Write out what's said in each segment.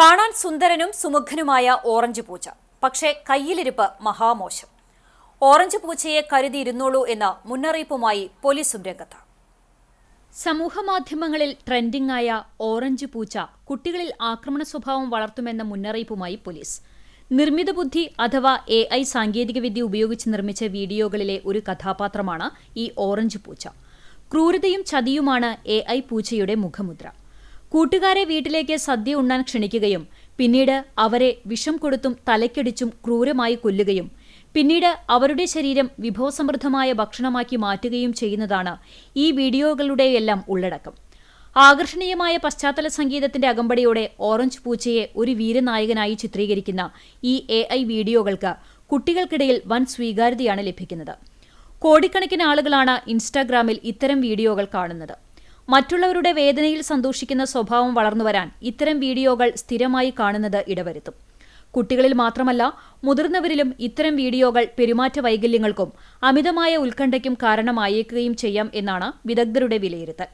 കാണാൻ സുന്ദരനും സുമുഖനുമായ ഓറഞ്ച് പൂച്ച പക്ഷേ കയ്യിലിരിപ്പ് മഹാമോശം. ഓറഞ്ച് പൂച്ചയെ കരുതിയിരുന്നോളൂ എന്ന മുന്നറിയിപ്പുമായി പോലീസും രംഗത്ത്. സമൂഹമാധ്യമങ്ങളിൽ ആയ ഓറഞ്ച് പൂച്ച കുട്ടികളിൽ ആക്രമണ സ്വഭാവം വളർത്തുമെന്ന മുന്നറിയിപ്പുമായി പോലീസ്. നിർമ്മിത ബുദ്ധി അഥവാ എ ഐ സാങ്കേതികവിദ്യ ഉപയോഗിച്ച് നിർമ്മിച്ച വീഡിയോകളിലെ ഒരു കഥാപാത്രമാണ് ഈ ഓറഞ്ച് പൂച്ച ക്രൂരതയും ചതിയുമാണ് എ ഐ പൂച്ചയുടെ മുഖമുദ്ര. കൂട്ടുകാരെ വീട്ടിലേക്ക് സദ്യ ഉണ്ണാൻ ക്ഷണിക്കുകയും പിന്നീട് അവരെ വിഷം കൊടുത്തും തലയ്ക്കടിച്ചും ക്രൂരമായി കൊല്ലുകയും പിന്നീട് അവരുടെ ശരീരം വിഭവസമൃദ്ധമായ ഭക്ഷണമാക്കി മാറ്റുകയും ചെയ്യുന്നതാണ് ഈ വീഡിയോകളുടെയെല്ലാം ഉള്ളടക്കം. ആകർഷണീയമായ പശ്ചാത്തല സംഗീതത്തിന്റെ അകമ്പടിയോടെ ഓറഞ്ച് പൂച്ചയെ ഒരു വീരനായകനായി ചിത്രീകരിക്കുന്ന ഈ എ വീഡിയോകൾക്ക് കുട്ടികൾക്കിടയിൽ വൻ സ്വീകാര്യതയാണ് ലഭിക്കുന്നത്. കോടിക്കണക്കിന് ആളുകളാണ് ഇൻസ്റ്റാഗ്രാമിൽ ഇത്തരം വീഡിയോകൾ കാണുന്നത്. മറ്റുള്ളവരുടെ വേദനയിൽ സന്തോഷിക്കുന്ന സ്വഭാവം വളർന്നുവരാൻ ഇത്തരം വീഡിയോകൾ സ്ഥിരമായി കാണുന്നത് ഇടവരുത്തും. കുട്ടികളിൽ മാത്രമല്ല മുതിർന്നവരിലും ഇത്തരം വീഡിയോകൾ പെരുമാറ്റ വൈകല്യങ്ങൾക്കും അമിതമായ ഉത്കണ്ഠയ്ക്കും കാരണമായേക്കുകയും ചെയ്യാം എന്നാണ് വിദഗ്ധരുടെ വിലയിരുത്തൽ.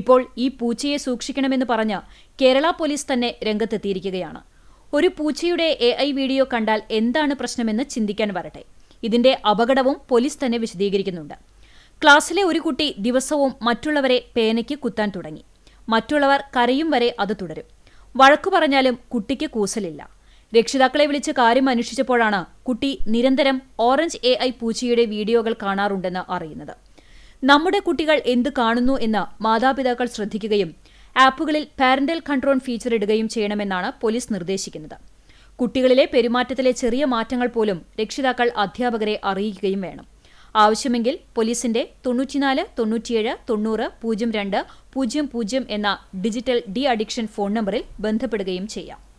ഇപ്പോൾ ഈ പൂച്ചയെ സൂക്ഷിക്കണമെന്ന് പറഞ്ഞ് കേരള പോലീസ് തന്നെ രംഗത്തെത്തിയിരിക്കുകയാണ്. ഒരു പൂച്ചയുടെ എ ഐ വീഡിയോ കണ്ടാൽ എന്താണ് പ്രശ്നമെന്ന് ചിന്തിക്കാൻ വരട്ടെ. ഇതിന്റെ അപകടവും പോലീസ് തന്നെ വിശദീകരിക്കുന്നുണ്ട്. ക്ലാസ്സിലെ ഒരു കുട്ടി ദിവസവും മറ്റുള്ളവരെ പേനയ്ക്ക് കുത്താൻ തുടങ്ങി. മറ്റുള്ളവർ കരയും വരെ അത് തുടരും. വഴക്കു പറഞ്ഞാലും കുട്ടിക്ക് കൂസലില്ല. രക്ഷിതാക്കളെ വിളിച്ച് കാര്യം അന്വേഷിച്ചപ്പോഴാണ് കുട്ടി നിരന്തരം ഓറഞ്ച് എ ഐ പൂച്ചയുടെ വീഡിയോകൾ കാണാറുണ്ടെന്ന് അറിയുന്നത്. നമ്മുടെ കുട്ടികൾ എന്ത് കാണുന്നു എന്ന് മാതാപിതാക്കൾ ശ്രദ്ധിക്കുകയും ആപ്പുകളിൽ പാരന്റൽ കൺട്രോൾ ഫീച്ചർ ഇടുകയും ചെയ്യണമെന്നാണ് പോലീസ് നിർദ്ദേശിക്കുന്നത്. കുട്ടികളിലെ പെരുമാറ്റത്തിലെ ചെറിയ മാറ്റങ്ങൾ പോലും രക്ഷിതാക്കൾ അധ്യാപകരെ അറിയിക്കുകയും വേണം. ആവശ്യമെങ്കിൽ പോലീസിന്റെ തൊണ്ണൂറ്റിനാല് തൊണ്ണൂറ്റിയേഴ് തൊണ്ണൂറ് പൂജ്യം രണ്ട് പൂജ്യം പൂജ്യം എന്ന ഡിജിറ്റൽ ഡി അഡിക്ഷൻ ഫോൺ നമ്പറിൽ ബന്ധപ്പെടുകയും ചെയ്യാം.